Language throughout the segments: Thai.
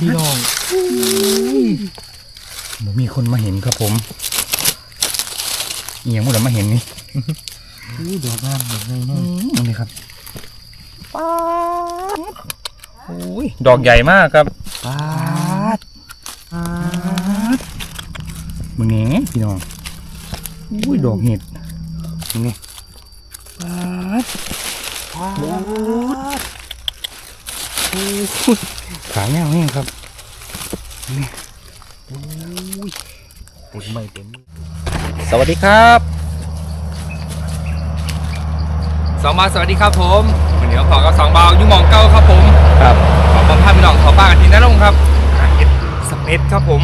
พี่น้องบ่มีคนมาเห็นครับผมเอียงหมดแล้วมาเห็นนี่อู้ดอกงามดอกไงอืเนาะมนี่ครับป๊าดโอ้ยดอกใหญ่มากครับปาดป๊าดมึงนี่พี่น้องอุ้ยดอกเห็ดมึงนี่ป๊าดปาด ขาแนวนี่ครับปุดไม่เต็มสวัสดีครับสองมาสวัสดีครับผมวันนี้ก็ขอกับสองเบายุ่งมองเก้าครับผมครับขอบังคับพี่น้องขอบ้านกันทีนะลงครับหาเห็ดสเปซครับผม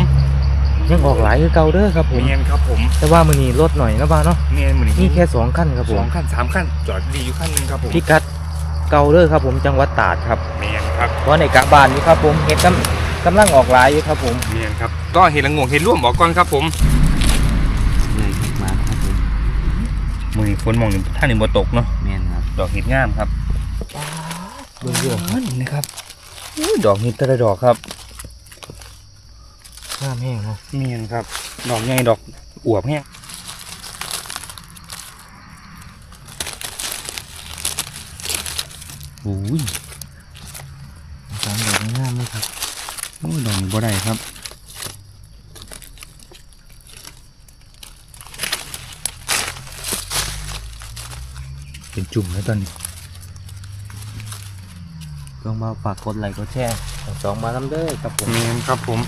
ยังออกหลายคือเก่าเด้อครับผมเมียนครับผม แต่ว่ามื้อนี้ลดหน่อยนะบ้าเนาะเมียนเหมือนนี่แค่สองขั้นครับผสอมงขั้นสามขั้นจอดดีอยู่ขั้นหนึงครับผมพิกัด เก่าเด้อครับผมจังหวัดตราดครับเมียนครับเพราะในกะบานนี่ครับผมเห็ดกำกำลังออกหลายอยู่ครับผมเมียนครับก็เห็ดละงวงเห็ดร่วมบอกก่อนครับผมนี่มาครับผมมือฝนมองอยู่ท่านนี่บ่ตกเนาะแม่นครับดอกเห็ดงามครับเบิ่งเรื่องนี่นะครับอุ้ยดอกเห็ดแต่ละดอกครับงามแห้งเนาะเมียนครับ ดอกใหญ่ดอกอวบแห้ง โอ้ยสามดอกงามเลยครับโอ้ยดอกนี้บ่ได้ครับเป็นจุ่มแล้วตอนนี้ลองมาฝากกดไลค์กดแชร์ทั้งสองมาทำเด้อครับผมเมียนครับผม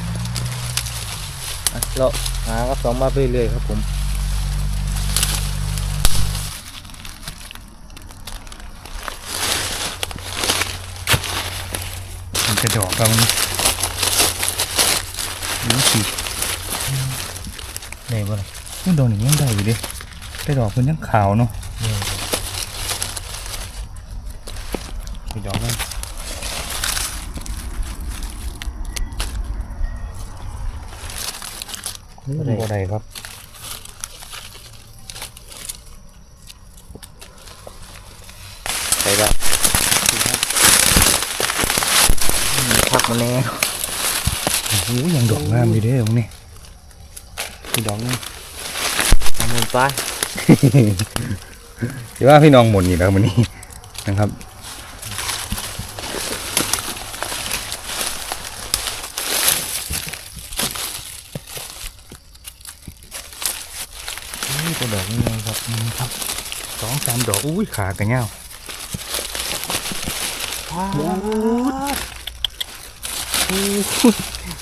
อะเราหาครับสองมาไปเรื่อยๆครับผม จะดอกเรานี่สิได้บ่ล่ะมันดอกนี้ยังได้อยู่ดิแต่ดอกมันยังขาวเนาะนี่มีดอกมันนี่มันบ่ได้ครับ ไปบ้างพักมาแน่ โอ้โหยังดอกงามอยู่เด้อมึงนี่มีดอกนึง ทำมือไป เดี๋ยวว่าพี่น้องหมดนี่แล้วมันนี่นะครับนี่ตัวดอกนี่ไงครับอืมครับสองสามดอกอุ้ยขากันเงาโอ้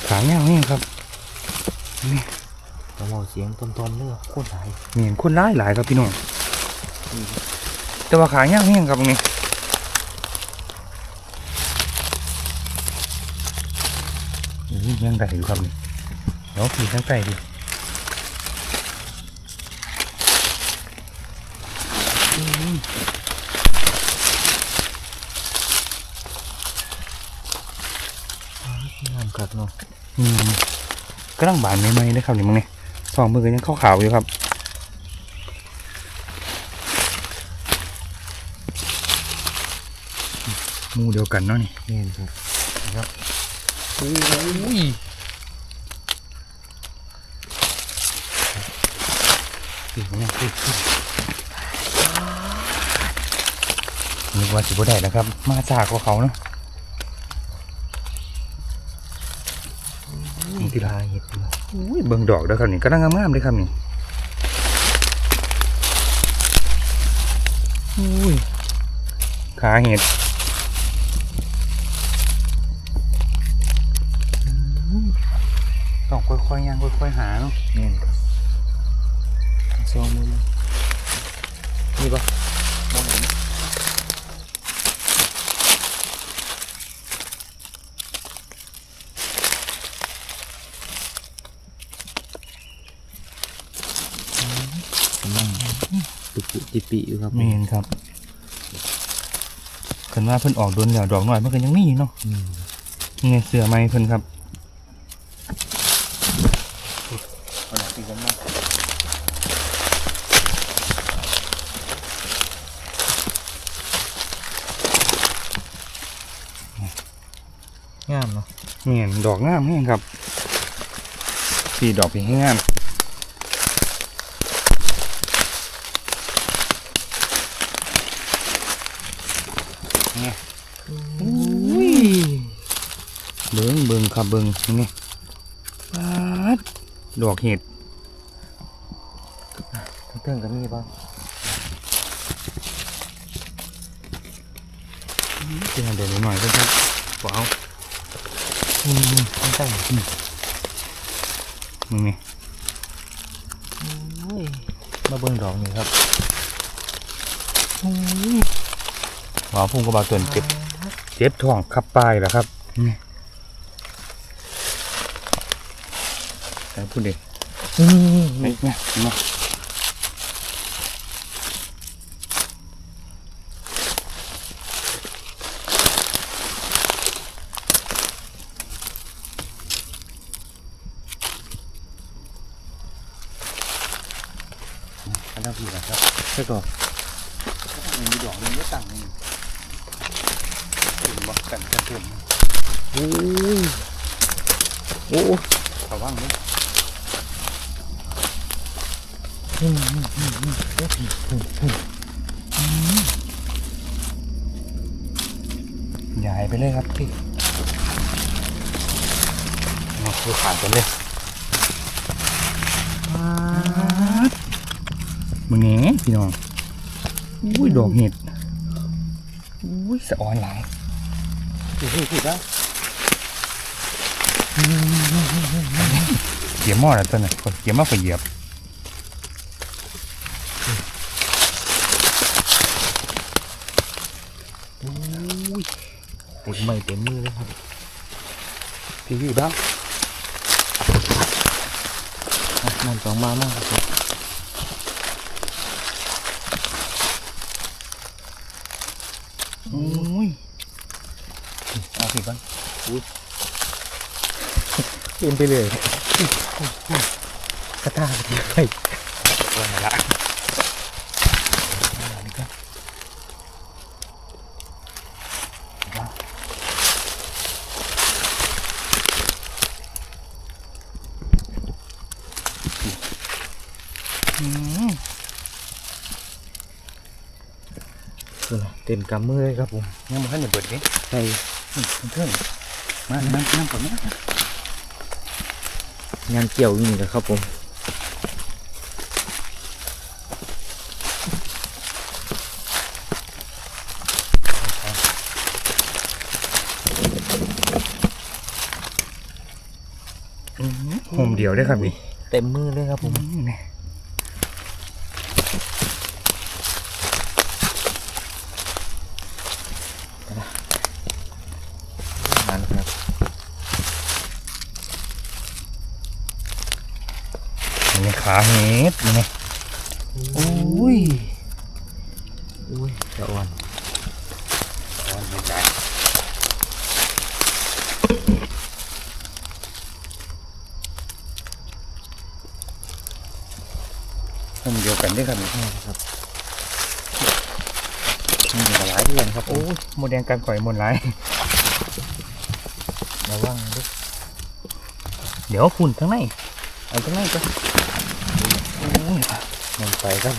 ขาเงานี่ครับ เราเมาเสียงตอนๆเลือกโคตรหลายมีเห็นคนร้ายหลายครับพี่น้องแต่ว่าขาเงานี่ครับตรงนี้อุ้ยยังได้อยู่ครับนี่เดี๋ยวผีทั้งใต้ดิงามกัดเนาะอืมกำลังบานใหม่ๆนะครับนี่มึงนี่ สองมือก็ยังขาวๆอยู่ครับหมูเดียวกันเนาะนี่นี่ครับอุ้ยปีกเนี่ยปีกปีกนึกว่าสิบได้นะครับ มาจากกว่าเขาเนาะ นี่กีฬาเห็ดอยู่อุ้ยเบิ่งดอกเด้อครับนี่ก็น่างามๆเลยครับนี่อุ้ยขาเห็ดต้องค่อยๆย่างค่อยๆหาเนาะนี่ครับซองมือนี่ปะมองเห็นกำลังตุกตุ จิปิอยู่ครับ เมนครับคันว่าเพิ่นออกโดนแล้วดอกหน่อยมันก็ยังมีอยู่เนาะอืมนี่ไงเสือไม้เพิ่นครับเอาดอกตีกันมากงามเนาะเนี่ยดอกงามแห้งครับสีดอกพี่งามเนี่ยอุ้ยเบิงเบิง ครับเบิงนี่ปาดดอกเห็ดเติงก็มีบ้างเดี๋ยวเดี๋ยวหน่อยๆครับว้าวอืมตั้งแต่มึงนี่โอ้ยมาเบิ่งดอกนี่ครับว้าวพุ่งกระบาตัวเจ็บ เจ็บท้องขับปลายแล้วครับ นี่แต่พูดดินี่นี่เนี่ยมาอันนั้นพี่นะครับใช่ก่อนมีดอกนึงก็ตั้งนี่ถึงบอกกันจะถึงโอ้ยโอ้ระวังนี่ อืมอืมอืมอืมโอ้ยอืมอืมย้ายไปเลยครับพี่มาคุยผ่านกันเลยมึงแง่พี่น้องอุ้ยดอกเห็ดอุ้ยสะออนหลายถูกถูกแล้วเหยียบหม้อแล้วตัวน่ะเหยียบหม้อก็เหยียบ โอ้ย เต็มไม่เต็มมือเลยครับ พี่อยู่บ้างอะมันสองมามากครับอุ้ยเอาสิบ้างเต็มไปเลยกระตากไปเลยว่าละ ดูนะเต็ม กำมือเลยครับผมยังมันจะเบิดนี่ใส่เพื่อนมานั่งนั่งก่อนนะงานเกี่ยวอยู่นี่แหละครับผมโฮมเดียวได้ครับนี่เต็มมือเลยครับผมนี่นั่นครับ นี่ ขาเห็ดนี่อุ้ยอุ้ยจะอ่อนอ่อนไม่ใจโฮมเดียวกันได้ครับนี่นี่ครับนี่ก็หลายเดือนครับ โอ้ยโมแดงกันก่อยหมดไรระวังด้วยเดี๋ยวฝุ่นข้างในเอาข้างในก็โอ้ยมันไปครับ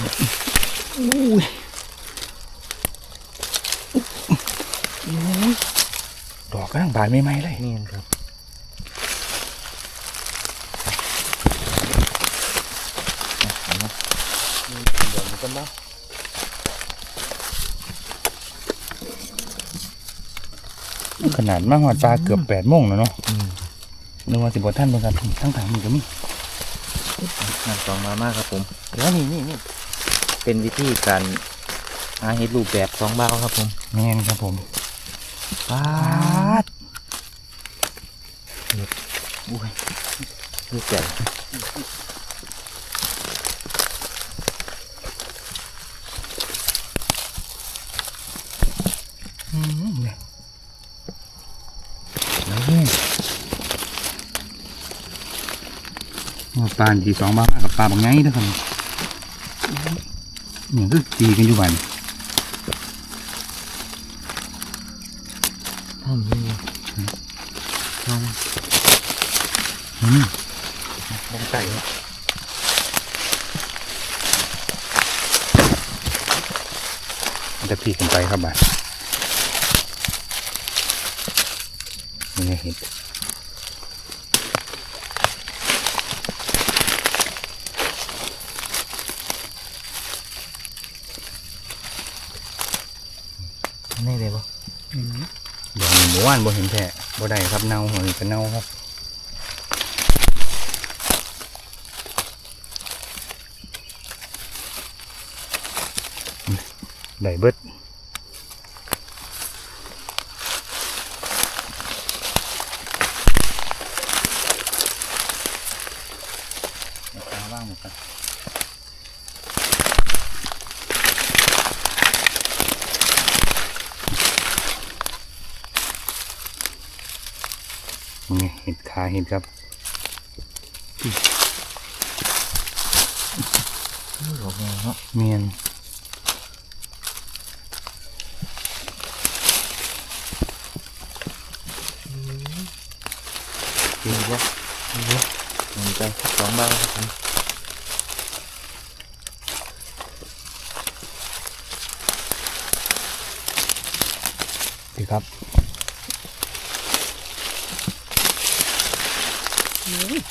อุ้ยดอกกำลังบานใหม่ๆเลยนี่ครับเดี๋ยวมันก็มาขนาดมากกว่าตาเกือบแปดโมงแล้วเนาะอืมนึกว่าสิบท่านเหมือนกันทั้งทางมันก็มี งานสองมามากครับผมเดี๋ยวนี่นี่นี่เป็นวิธีการหาเห็ดรูปแบบสองเบาครับผมแมนครับผมปาดอุ้ยรูปแบบ อืมเนี่ยแล้วเนี่ยว่า ปลาดีสองบาทกับปลาบางไงเด้อครับเนี่ยคือตีกันอยู่บ้านทำนี่ทำอืมลงไก่จะพีกันไปครับบ่านนี่เห็นเลยปะ เดี๋ย ว่านบ่เห็นแผลบ่ได้ครับเน่าหัวนี่ก็เน่าครับได้เบิด ตาว่างหมดกันนี่เห็ด ขาเห็ดครับดอกแดงเนาะเมียน ดีปะดีปะมันใจสองบาทครับผม ดีครับ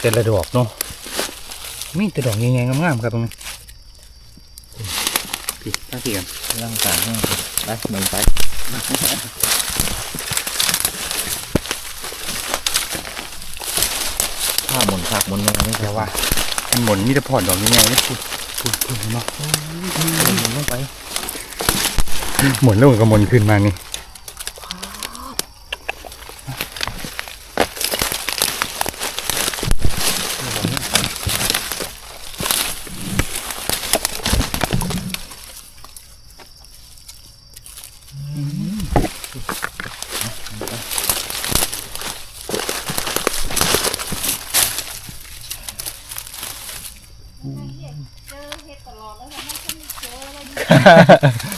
แต่ละดอกเนาะมีแต่ดอกใหญ่ๆงามๆครับตรงนี้พี่ตั้งพี่กันร่างกายให้ไปเหมือนไปข้าหมุนขากหมุนแนวนี่แต่ว่ามันหมุนมีแต่พอดดอกใหญ่ๆนี่พูดพูดพูดเนาะหมุนลงไปหมุนแล้วมันก็หมุนขึ้นมานี่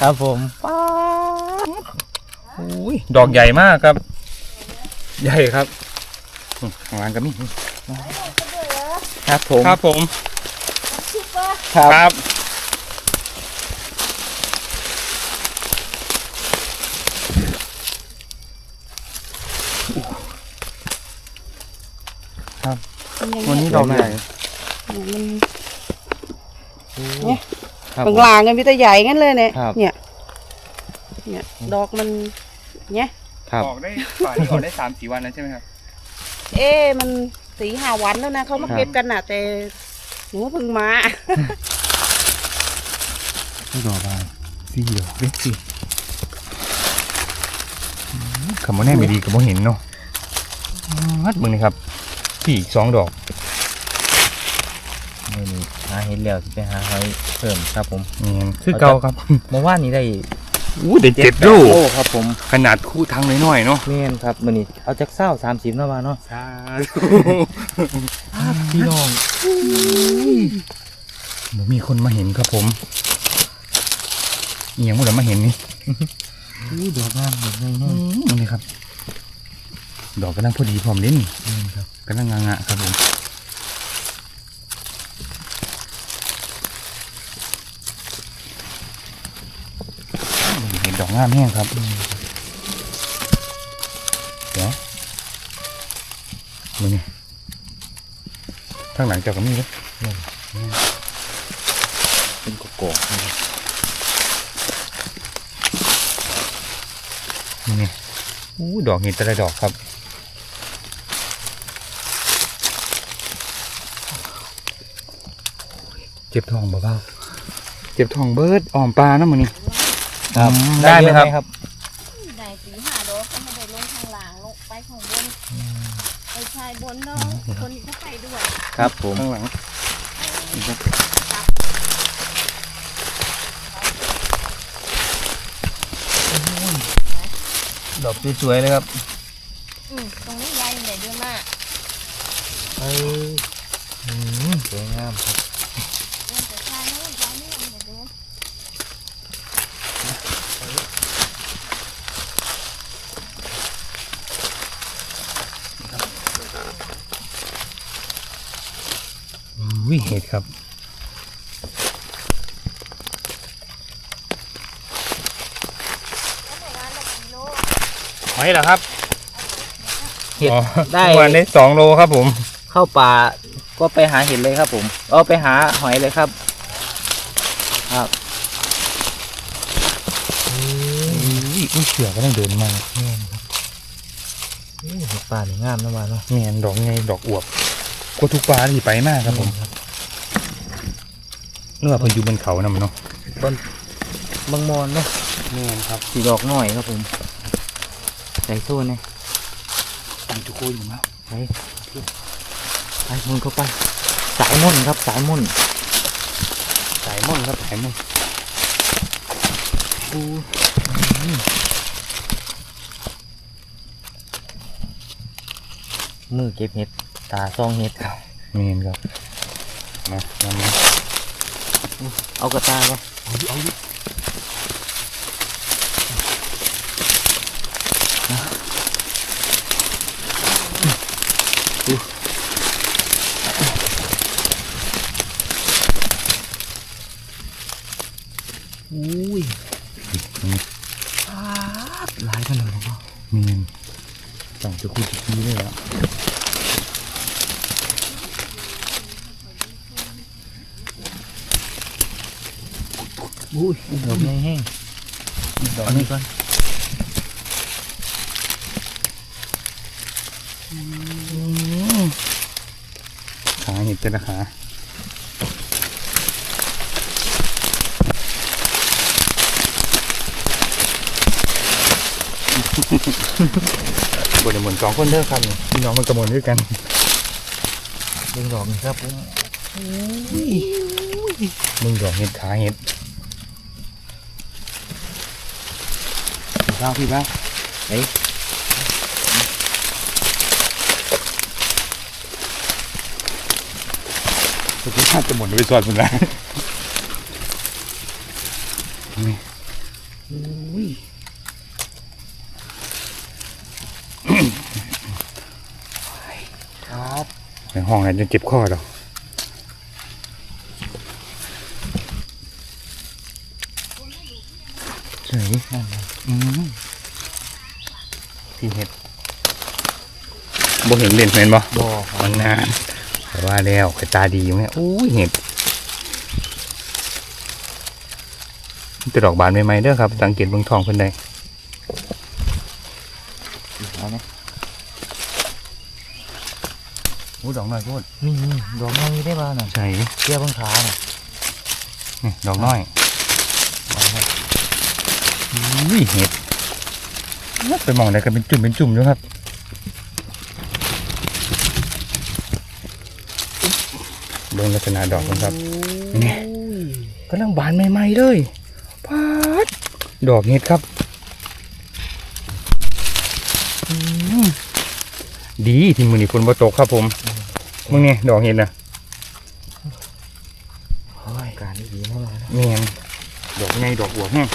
ครับผมอุ้ยดอกใหญ่มากครับ ใหญ่ครับอืมข้างล่างก็มีครับผมครับผมครับครับวันนี้ดอกใหญ่เนี่ย ครับบางลางกันมีแต่ใหญ่งั้นเลยเนี่ยครับ เนี่ยเนี่ย ดอกมันเนี่ยครับ ออกได้ฝ่านี่ออกได้สามสี่วันแล้วใช่ไหมครับ เอ๊ะมันสีหาวันแล้วนะเขามาครับ เก็บกันน่ะ แต่หนูเพิ่งมาดอกอะไรสี่ดอกเล็กสิคำว่าแน่ไม่ดีกับว่าเห็นเนาะมัดมึงนี่ครับสี่อีกสองดอกนี่นี่หาเห็ดแล้วสิไปหาหอยเพิ่มครับผมนี่คือเก่าครับเมื่อวานนี้ได้อู้เด็ดเจ็ดโลโอ้ครับผม ขนาดคู่ทางน้อยๆเนาะเมนครับมันนี่เอาจากเศร้าสามสิบเนาะมาเนาะสาพี่น้องธุมีคนมาเห็นครับผมเอียงหมดแล้วมาเห็นนี่อู้ดอกงามดอกงามอืเนาะมนี่ครับ ดอกกำลังพอดีพร้อมเล่นอืมครับกำลังงะๆครับผมเห็นดอก งามแห้งครับเดี๋ยวมึงนี่ข้างหลังเจ้าก็มีเลยเป็นโกโก้นี่นี่อู้ดอกเห็ดแต่ละดอกครับเจ็บท้องเบาๆเจ็บท้องเบิดอ่อมปลานะมึงนี่ ครับอืมได้ไหมครับครับ ได้สีหาดอกก็ไม่ได้ลงข้างล่างลงไปข้างบนไปชายบนเนาะคนนี้เขาไปด้วยครับผมข้างหลังดอกสวยๆเลยครับ อืมตรงนี้ใหญ่ใหญ่ด้วยมาก เอออืมสวยงามครับ เดินแต่ชายนู้นชายนี่มันจะเดิน อุ้ยเห็ดครับ หอยเหรอครับเห็ดอ๋อได้วันได้สองโลครับผม เข้าป่าก็ไปหาเห็ดเลยครับ ผมเอาไปหาหอยเลยครับ ครับอุ้ยอุ้ยเสือก็ต้องเดินมานี่ครับนี่เห็ดป่านี่งามนะมาเนาะเมียนดอกไงดอกอวบกว่าทุกปลาที่ไปมากครับผมครับเนื้อเพิ่นอยู่บนเขานำเนาะต้นบางมอนเนาะเมียนครับสีดอกหน่อยครับผม ใส่สู้เนี่ยตังจุโกอยู่มั้งไปไปมุนเข้าไป สายมุ่นครับ สายมุ่น สายม่อนครับสายม่อนอู้อืมมือเก็บเห็ด ตาซองเห็ดครับเมียนครับมามามาเอากระตาปะเอาดิเอาดิอุ้ยหลายขนาดนี้ เมียน ตังจุโกจิกี้เลยอะอุ้ยดอกใหญ่แห้งดอกนี้ก่อนขาเห็ดแต่ละขา บนเหมือนสองคนเด้อครับนี่พี่น้องมันกระมวลด้วยกันดึงดอกนี่ครับผมมึงดอกเห็ดขาเห็ดพี่บ้างพี่บ้างเฮ้ยพี่บ้างจะหมดไปสอดมันละนี่อุ้ย ครับ ใน ห้องนั้นจะเจ็บคอดอกเฉยนั่นเลยอืมพี่เห็ดบ่เห็นเด่นเห็นบ่บ่อมันนานแต่ว่าแล้วขตาดีอยู่เนี่ยอู้ยเห็ดมันจะดอกบานใหม่ๆเด้อครับ สังเกตเบื้องทองเพิ่นได้เอาไหมโอ้ดอกน้อยโคตรนี่นี่ดอกน้อยได้บ้างน่ะใช่เกี่ยวบางขาน่ะนี่ดอกน้อยเอาไหมอุ้ยเห็ดไปมองได้ก็เป็นจุ่มเป็นจุ่มอยู่ครับเบิ่งลักษณะดอกมันครับนี่กำลังบานใหม่ๆเลยพาดดอกเห็ดครับอืมดีที่มือนี้ฝนบ่ตกครับผม มึงเนี่ยดอกเห็ดนะโอ้ยการนี้ดีมากเลยนะแม่นดอกไงดอกอวบแห้ง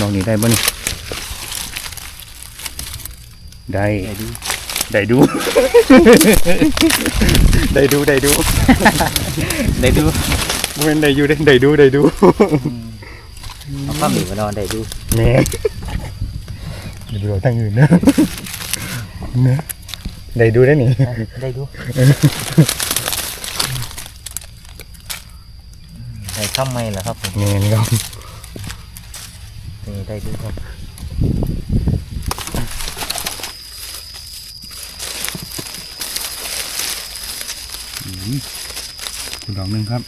ดอกนี้ได้บ่นี่ได้ได้ดีได้ดูได้ดูได้ดูได้ดูบ่แม่นได้อยู่เด้ได้ดูได้ดูเอาข้ามหนีมานอนได้ดูแม่เดี๋ยวเราตั้งอื่นนะเนอะ ได้ดูได้หนิได้ดูได้ข้ามไม่เหรอครับผมแม่นี่ครับนี่ได้ดูครับคุณดอกหนึ่งครับ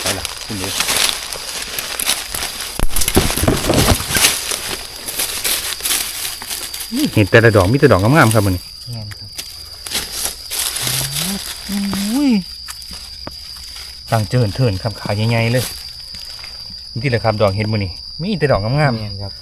ไปละคุณเด็ก เห็นแต่ละดอกมีแต่ดอกงามๆครับมันนี่แง่นครับต่างเจินเถินครับขาใหญ่ๆเลยนี่แหละครับดอกเห็ดมันนี่มีแต่ดอกงามแง่นครับๆ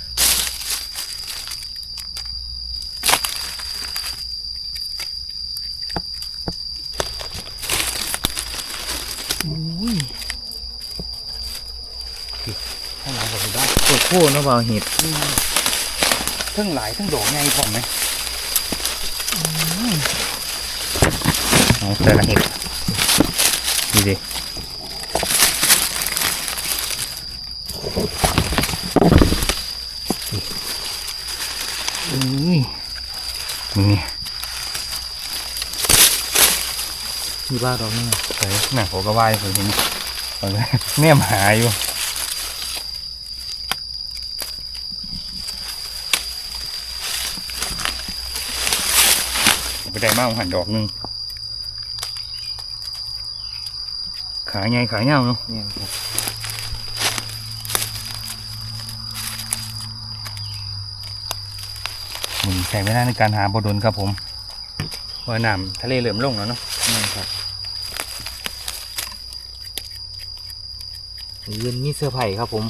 ข้างหลังผมได้โคตรโค้เนาะบ่าวเห็ด ทั้งหลายทั้งดอกใหญ่ผมไหมของแต่ละเห็ดนี่ดิอุ้ยมึงนี่มีบ้าดอกนึงใส่หน้าผมก็ว่ายผมเห็นตอนแรกเนี่ยมหาอยู่ ไปได้มากหันดอกหนึงขาใหญ่ขาเงาวเนาะเนี่ยครับมึงใช้เวลาในการหาบดนครับผมเพราะว่าน้ำทะเลเหลื่อมลงแล้วเนาะเนี่ยครับเย็นมีเสื้อร์ไผ่ครับผม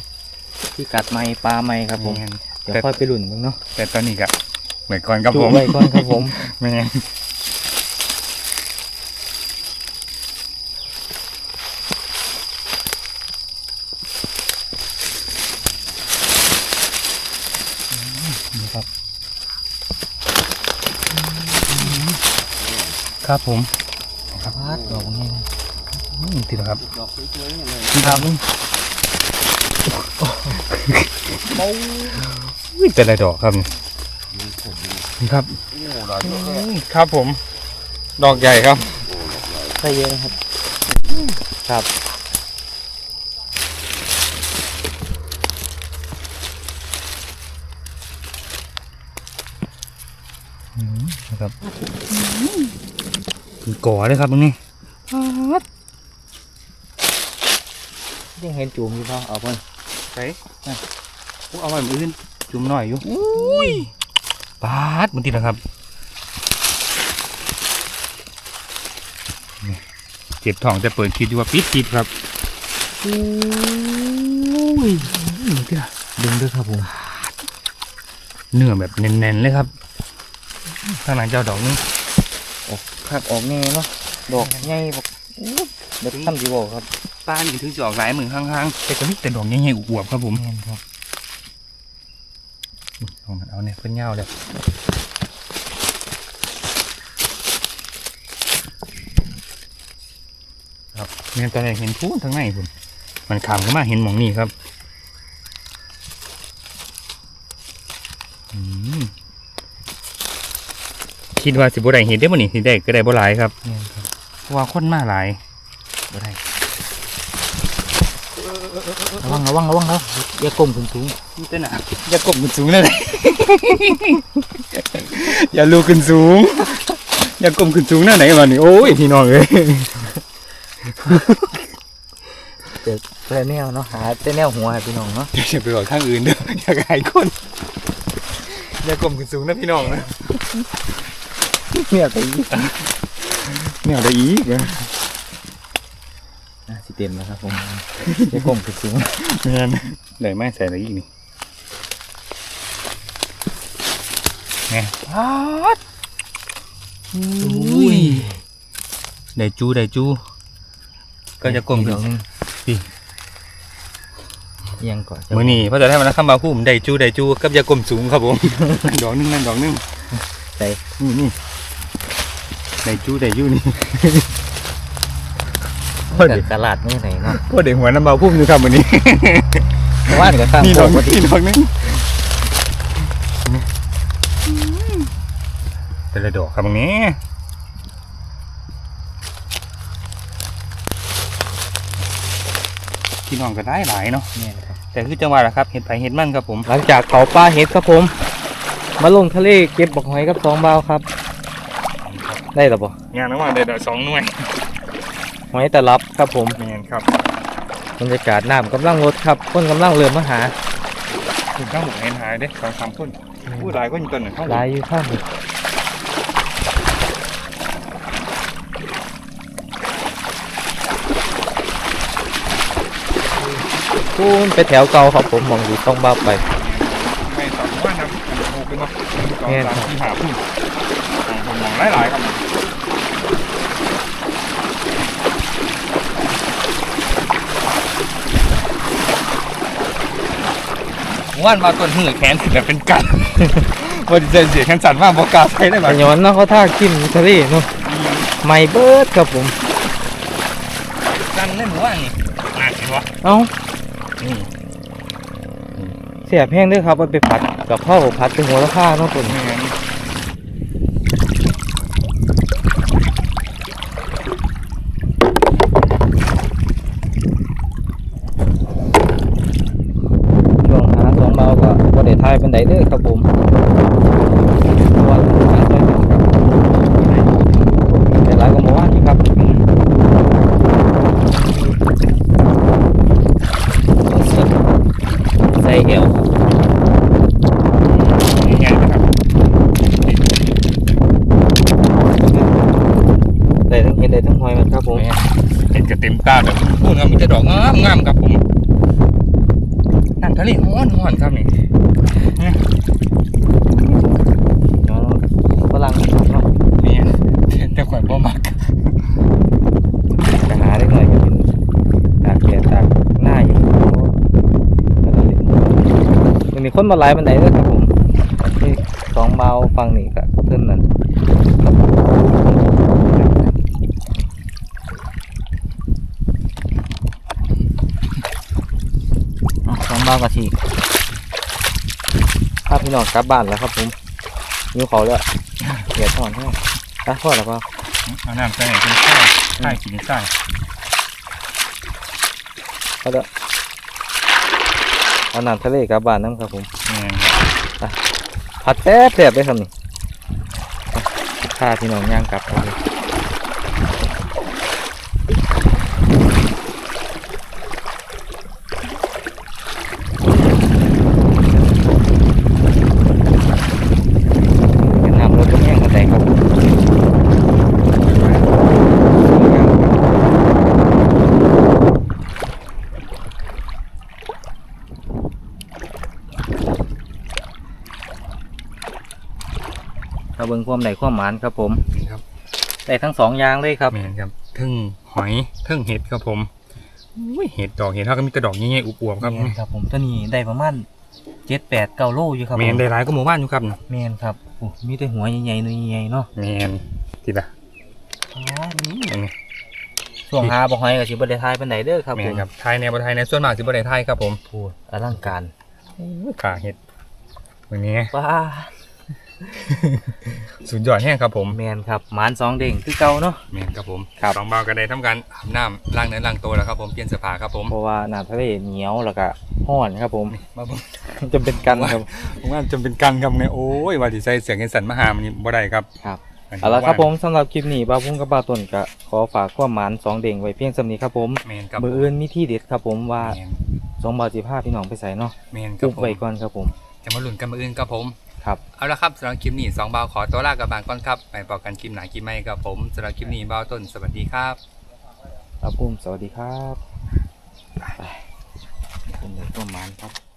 ที่กัดไม้ปลาไม้ครับผมแม่นเดี๋ยวค่อยไปหลุ่นกันเนาะแต่ตอนนี้ก็เหมือนก่อนครับจุผมไว้ก่อนครับผมแม่น นี่ครับ ครับผมครับดอกนี้นะอืมติดแล้วครับดอกสวยๆอย่างเลยนี่ครับอุ้ยแต่ละดอกครับนี่นี่ครับโอ้หลายดอกแค่อืมครับผม ดอกใหญ่ครับใส่เยอะนะครับ ครับนะครับ เป็นก่อเลยครับตรงนี้ยังเห็นจูมอยู่เปล่าเอาเพิ่นใส่เอาไว้มืออื่นจุ่มหน่อยอยู่อุ้ยปาดมันติดนะครับนี่เจ็บท้องจะเปิดคิดอยู่ว่าปิดคิดครับอุ้ยมันติดอะดึงด้วยครับผมเนื้อแบบแน่นๆเลยครับ ข้างหลังเจ้าดอกนี้ หักออกแน่เนาะดอกใหญ่บอกอู้เด็กทำดีบอกครับป้านี่ถึงจะออกหลายมือข้างๆแต่ก็มีแต่ดอกใหญ่ๆอวบๆครับผมแม่นครับเอามันเอาเนี่ยเป็นเงาเลยครับเนี่ยตอนแรกเห็นพูนทางในคุณมันขามเข้ามาเห็นหมองนี่ครับอืม คิดว่าสิบ่ได้เห็นได้บ่นี่สิได้ก็ได้บ่หลายครับแม่นครับเพราะว่าคนมาหลายบ่ได้ระวังระวังระวังครับอย่าก้มขึ้นสูงนี่เต้นอะอย่ากบขึ้นสูงเลยอย่าลูกขึ้นสูง อย่ากลมขึ้นสูงหน้าไหนวันนี้โอ้ยพี่น้องเอ้ยแต่แนวเนาะหาแต่แนวหัวให้พี่น้องเนาะเดี๋ยวจะไปบอกข้างอื่นเด้ออยากหายคนอย่ากลมขึ้นสูงนะพี่น้องนะ เนี่ยไปอีกเนี่ยเอาได้อีกนะอะสิเต็มแล้วครับผมอย่าก้มขึ้นสูงแม่นได้ไม้ใส่อะไรอีกนี่ไงพัดอุ้ยได้จูได้จู ก็จะกลมขึ้นดอกหนึ่งพี่เอียังก่อนมือนี่เพราะจะได้มาแล้วคำบาคู่ผมได้จูได้จูกับยากลมสูงครับผม ดอกหนึงนั่นดอกหนึงใส่นี่นี่ ได้จูได้จูนี่เกิดตลาดไม่ไหนเนาะพวกเด็กหัวน้ำเบาพุ่มอยู่ครับวันนี้ว่านกับข้างนี่ดโค้อกงนึพองดีนี่ดอกนึงแต่ละดอกครับตรงนี้พี่น้องก็ได้หลายเนาะเนี่ยครับแต่คือจังหวะละครับเห็ดไผ่เห็ดมันครับผม หลังจากเขาปลาเห็ดครับผม มาลงทะเลเก็บบักหอยกับสองบาวครับ ได้หรอปะงานระหว่างเดือนสองหน่วยหอยตะลับครับผมเมียนครับบรรยากาศน้ำกำลังลดครับคนกำลังเริ่มมาหาถึงข้างบุกเห็นหายเด้สองสามคนผู้หลายก็อยู่ตัวหนึ่งข้างบหลายอยู่ข้างนี้คูนไปแถวเก่าครับผมมองดูต้องบ้าไปไม่สองว่านะโอ้เป็นว่าสองแม่นสามสี่หาพุ่ มผมมองหลายๆครับว่านมาต้นหื้อแขนถึงแบบเป็นกันว่าจะเสียแขนสั่นมากบอกกล้าใช้ได้ไหมแต่ย้อนเนาะเขาท่ากินทะเลเนาะไม่เบิดครับผมกันเล่นหมู่บ้านนี่น่าเห็นวะเอ้านี่เสียบแห้งเด้วยครับเอาไปผัดกับข้าวผัดเป็นหัวละผ้าเนาะตัวนี้ แม่น ช่วงหาสองเบาก็บ่ได้ทายเดเด้อครับผมเพราะว่ายกันครับแต่หลายก็บ่ว่านี่ครับใส่เอวใหญ่ๆนะครับได้ทั้งเห็ดได้ทั้งหอยมันครับผมม่นเห็นกระเต็มตาแบบพูดงามมีแต่ดอกงามงามครับผมน้ำทะเลฮ้อนฮ้อนครับนี่ เนาะฝรั่งครับเนาะนี่แต่ข่อยบ่มักไปหาได้หน่อยก็เป็นตากแดดตากหน้าอยู่แล้วก็เล่นมันมีคนมาไลฟ์บันไดด้วยครับผมที่สองเบาฟังนี่ก็เพิ่มนั่นสองเบากะที พี่น้องกลับบ้านแล้วครับผมนิ้วเขาเลยเดี๋ยวถอนให้อะพอแล้วเปล่าเอาน้ำใส่ให้เป็นข้าวใส่กินใส่ก็ได้เอาน้ำทะเลกลับบ้านน้ำครับผมแม่นผัดแซ่บแซ่บได้ครับนี่ข้าพี่น้องย่างกลับเอาเลยเป็นน้ำรถต้มแห้งกระแตงครับ เราเบิ่งความไหนความหมานครับผมนี่ครับได้ทั้งสองอย่างเลยครับแม่นครับทึ่งหอยทึ่งเห็ดครับผมอุ้ยเห็ดดอกเห็ดเท่าก็มีแต่ดอกใหญ่ๆอุบๆครับแมนครับผมตัวนี้ได้ประมาณเจ็ดแปดเก้าโลอยู่ครับแมนได้หลายก็หมู่บ้านอยู่ครับแมนครับโอ้มีแต่หัวใหญ่ๆหน่วยใหญ่ๆเนาะแมนทีละนี่ช่วงหาบ่หอยกับชิบะเดทายเป็นไหนเด้อครับแมผนมครับไทยในประเทศไทยในส่วนมากสิบ่ได้ไทยครับผมพูดอลังการขาเห็ดวันนี้ว้า สุดยอดแห้งครับผมแมนครับหมานสองเด้งคือเก่าเนาะแมนครับผมครับสองเบากันได้ทำการอาบน้ำล้างเนื้อล้างตัวแล้วครับผมเปลี่ยนเสื้อผ้าครับผมเพราะว่าน้ำทะเลเหนียวแล้วก็ห้อนครับผมมาเบิ่งจำเป็นกันครับผมว่าจำเป็นกันครับไงโอ้ยว่าสิใส่เสียงเห็นสันมาหามันนี่บ่ได้ครับครับเอาละครับผมสำหรับคลิปนี้บ้าพุ่งกับบ้าต้นก็ขอฝากความหมานสองเด้งไว้เพียงสำนี้ครับผมแมนครับมืออื่นมีที่เด็ดครับผมว่าแมนสองบาทสิบห้าพี่น้องไปใส่เนาะแมนครัปุ๊บบผมไว้ก่อนครับผมจะมาลุ้นกันมืออื่นครับผม ครับเอาละครับสำหรับคลิปนี้สองเบาขอตัวลากับบางก่อนครับไปพบกันคลิปหนาคลิปใหม่ครับผมสำหรับคลิปนี้เบาต้นสวัสดีครับครับผมสวัสดีครับไปเป็นเลยต้มมันครับ